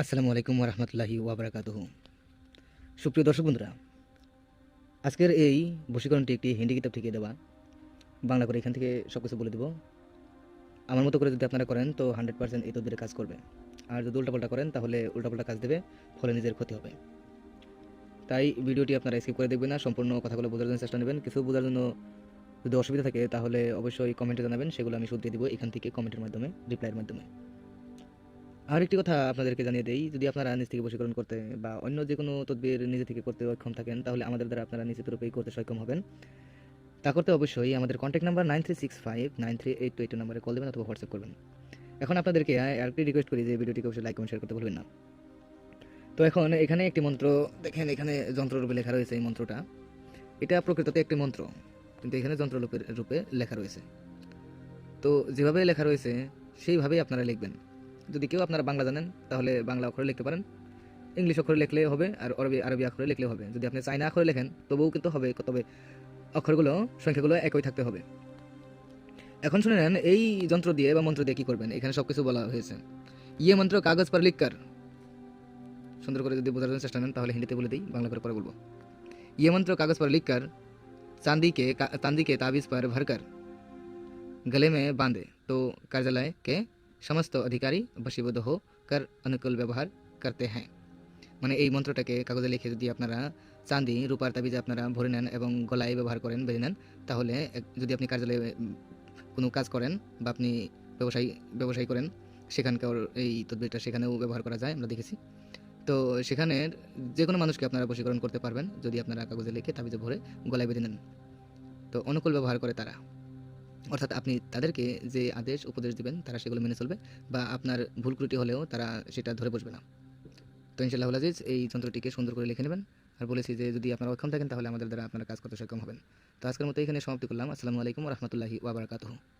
আসসালামু আলাইকুম রহমতুল্লাহি ওয়াবারাকাতুহ। সুপ্রিয় দর্শক বন্ধুরা, আজকের এই বশীকরণটি একটি হিন্দি কিতাব থেকে দেওয়া। বাংলা করে এখান থেকে সব কিছু বলে দেবো। আমার মতো করে যদি আপনারা করেন, তো হান্ড্রেড পার্সেন্ট এই তদবিরে কাজ করবে। আর যদি উল্টাপাল্টা করেন, তাহলে উল্টাপাল্টা কাজ দেবে, ফলে নিজের ক্ষতি হবে। তাই ভিডিওটি আপনারা স্কিপ করে দেখবেন না, সম্পূর্ণ কথাগুলো বোঝার জন্য চেষ্টা নেবেন। কিছু বোঝার জন্য যদি অসুবিধা থাকে, তাহলে অবশ্যই কমেন্টে জানাবেন। সেগুলো আমি শুধরে দিব এখান থেকে কমেন্টের মাধ্যমে রিপ্লাইয়ের মাধ্যমে। আর একটি কথা আপনাদেরকে জানিয়ে দেই, যদি আপনারা নিজ থেকে বশীকরণ করতে বা অন্য যে কোনো তদবির নিজে থেকে করতে অক্ষম থাকেন, তাহলে আমাদের দ্বারা আপনারা নিশ্চিত রূপেই করতে সক্ষম হবেন। তা করতে অবশ্যই আমাদের contact number nine three six five nine three eight two eight নাম্বারে কল দেবেন অথবা হোয়াটসঅ্যাপ করবেন। এখন আপনাদেরকে আরেকটি রিকোয়েস্ট করি যে ভিডিওটিকে অবশ্যই লাইক কমেন্ট শেয়ার করতে ভুলবেন না। তো এখন এখানে একটি মন্ত্র, দেখেন এখানে যন্ত্ররূপে লেখা রয়েছে এই মন্ত্রটা। এটা প্রকৃততে একটি মন্ত্র, কিন্তু এখানে যন্ত্ররূপের রূপে লেখা রয়েছে। তো যেভাবে লেখা রয়েছে, সেইভাবেই আপনারা লিখবেন। যদি কেউ আপনারা বাংলা জানেন, তাহলে বাংলা অক্ষরে লিখতে পারেন। ইংলিশ অক্ষরে লিখলে হবে আর আরবি আরবি অক্ষরে লিখলে হবে। যদি আপনি চাইনা অক্ষরে লেখেন, তবুও কিন্তু হবে, তবে অক্ষরগুলো, সংখ্যাগুলো একই থাকতে হবে। এখন শুনে নেন, এই যন্ত্র দিয়ে বা মন্ত্র দিয়ে কী করবেন? এখানে সব কিছু বলা হয়েছে। ইয়ে মন্ত্র কাগজ পর লিখকার সুন্দর করে যদি বোঝার জন্য চেষ্টা নেন, তাহলে হিন্দিতে বলে দিই, বাংলা করে পরে বলব। ইয়ে মন্ত্র কাগজ পর লিখকার চাঁদিকে চান্দিকে তাবিজ পর ভরকার গলে মে বাঁধে। তো কার্যালয়কে সমস্ত অধিকারী বশীবদ্ধ হোকার অনুকূল ব্যবহার করতে হ্যাঁ। মানে এই মন্ত্রটাকে কাগজে লিখে যদি আপনারা চাঁদি, রূপার তাবিজে আপনারা ভরে নেন এবং গলায় ব্যবহার করেন, বেঁধে নেন, তাহলে যদি আপনি কার্যালয়ে কোনো কাজ করেন বা আপনি ব্যবসায়ী ব্যবসায়ী করেন, সেখানকার এই তদবিরটা সেখানেও ব্যবহার করা যায়, আমরা দেখেছি। তো সেখানে যে কোনো মানুষকে আপনারা বশীকরণ করতে পারবেন, যদি আপনারা কাগজে লিখে তাবিজে ভরে গলায় বেঁধে নেন। তো অনুকূল ব্যবহার করে তারা। অর্থাৎ আপনি তাদেরকে যে আদেশ, উপদেশ দিবেন, তারা সেগুলো মেনে চলবে বা আপনার ভুল ত্রুটি হলেও তারা সেটা ধরে বসবে না। তো ইনশাল্লাহ আজিজ, এই যন্ত্রটিকে সুন্দর করে লিখে নেবেন আর বলেছি যে, যদি আপনারা অক্ষম থাকেন তাহলে আমাদের দ্বারা আপনারা কাজ করতে সক্ষম হবেন। তো আজকের মতো এখানে সমাপ্তি করলাম। আসসালামু আলাইকুম রহমতুল্লাহি ওয়াবারাকাতুহু